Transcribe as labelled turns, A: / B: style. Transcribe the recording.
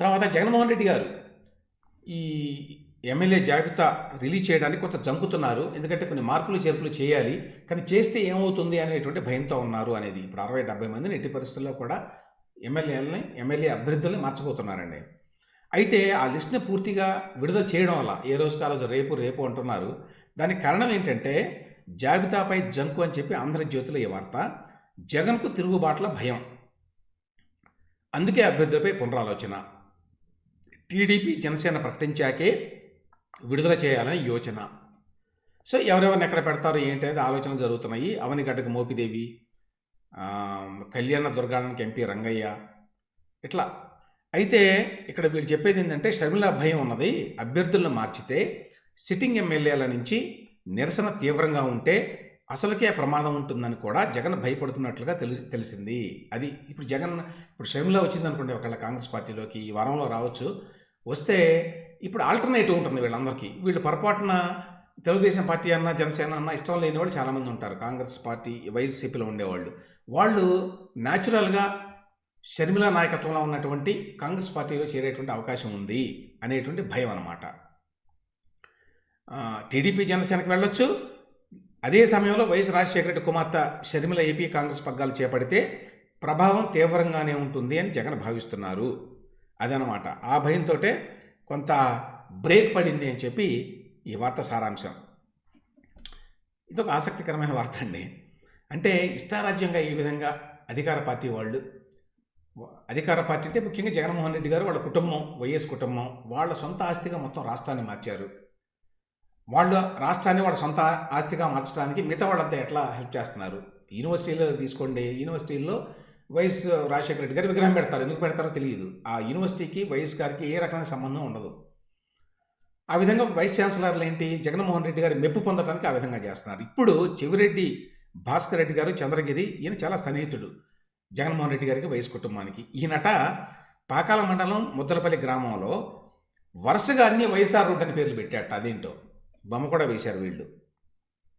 A: తర్వాత జగన్మోహన్ రెడ్డి గారు ఈ ఎమ్మెల్యే జాబితా రిలీజ్ చేయడానికి కొంత జంకుతున్నారు. ఎందుకంటే కొన్ని మార్పులు చేర్పులు చేయాలి. కానీ చేస్తే ఏమవుతుంది అనేటువంటి భయంతో ఉన్నారు అనేది ఇప్పుడు అరవై డెబ్బై మందిని ఎట్టి పరిస్థితుల్లో కూడా ఎమ్మెల్యేలని ఎమ్మెల్యే అభ్యర్థుల్ని మార్చబోతున్నారండి. అయితే ఆ లిస్ట్ని పూర్తిగా విడుదల చేయడం వల్ల ఏ రోజు కాలేజు రేపు రేపు అంటున్నారు. దానికి కారణం ఏంటంటే జాబితాపై జంకు అని చెప్పి ఆంధ్రజ్యోతిలో ఈ వార్త. జగన్కు తిరుగుబాట్ల భయం. అందుకే అభ్యర్థులపై పునరాలోచన. టీడీపీ జనసేన ప్రకటించాకే విడుదల చేయాలని యోచన. సో ఎవరెవరిని ఎక్కడ పెడతారు ఏంటి అనేది ఆలోచనలు జరుగుతున్నాయి. అవనిగడ్డకు మోపిదేవి కళ్యాణ దుర్గానికి ఎంపీ రంగయ్య ఇట్లా. అయితే ఇక్కడ వీళ్ళు చెప్పేది ఏంటంటే షర్మిల భయం ఉన్నది అభ్యర్థులను మార్చితే సిట్టింగ్ ఎమ్మెల్యేల నుంచి నిరసన తీవ్రంగా ఉంటే అసలుకే ప్రమాదం ఉంటుందని కూడా జగన్ భయపడుతున్నట్లుగా తెలిసి తెలిసింది. అది ఇప్పుడు జగన్ ఇప్పుడు షర్మిలా వచ్చింది అనుకోండి ఒకళ్ళ కాంగ్రెస్ పార్టీలోకి ఈ వారంలో రావచ్చు. వస్తే ఇప్పుడు ఆల్టర్నేటివ్ ఉంటుంది వీళ్ళందరికీ. వీళ్ళు పొరపాటున తెలుగుదేశం పార్టీ అన్న జనసేన అన్న ఇష్టం లేని వాళ్ళు చాలామంది ఉంటారు. కాంగ్రెస్ పార్టీ వైసీపీలో ఉండేవాళ్ళు. వాళ్ళు న్యాచురల్గా షర్మిల నాయకత్వంలో ఉన్నటువంటి కాంగ్రెస్ పార్టీలో చేరేటువంటి అవకాశం ఉంది అనేటువంటి భయం అన్నమాట. టీడీపీ జనసేనకు వెళ్ళొచ్చు. అదే సమయంలో వైఎస్ రాజశేఖర రెడ్డి కుమార్తె షర్మిల ఏపీ కాంగ్రెస్ పగ్గాలు చేపడితే ప్రభావం తీవ్రంగానే ఉంటుంది అని జగన్ భావిస్తున్నారు. అదనమాట ఆ భయంతో కొంత బ్రేక్ పడింది అని చెప్పి ఈ వార్త సారాంశం. ఇదొక ఆసక్తికరమైన వార్త అండి. అంటే ఇష్టారాజ్యంగా ఈ విధంగా అధికార పార్టీ వాళ్ళు అధికార పార్టీ అంటే ముఖ్యంగా జగన్మోహన్ రెడ్డి గారు వాళ్ళ కుటుంబం వైఎస్ కుటుంబం వాళ్ళ సొంత ఆస్తిగా మొత్తం రాష్ట్రాన్ని మార్చారు. వాళ్ళు రాష్ట్రాన్ని వాళ్ళ సొంత ఆస్తిగా మార్చడానికి మిగతా వాళ్ళంతా ఎట్లా హెల్ప్ చేస్తున్నారు? యూనివర్సిటీలో తీసుకోండి. యూనివర్సిటీల్లో వైఎస్ రాజశేఖర రెడ్డి గారు విగ్రహం పెడతారు. ఎందుకు పెడతారో తెలియదు. ఆ యూనివర్సిటీకి వైఎస్ గారికి ఏ రకమైన సంబంధం ఉండదు. ఆ విధంగా వైస్ ఛాన్సలర్లు ఏంటి? జగన్మోహన్ రెడ్డి గారి మెప్పు పొందడానికి ఆ విధంగా చేస్తున్నారు. ఇప్పుడు చెవిరెడ్డి భాస్కర్ రెడ్డి గారు చంద్రగిరి ఈయన చాలా సన్నిహితుడు జగన్మోహన్ రెడ్డి గారికి వైఎస్ కుటుంబానికి. ఈయనట పాకాల మండలం ముద్దలపల్లి గ్రామంలో వరుసగా అన్ని వైఎస్ఆర్ రోడ్ అని పేర్లు పెట్టాట అదేంటో? బొమ్మ కూడా వేశారు వీళ్ళు.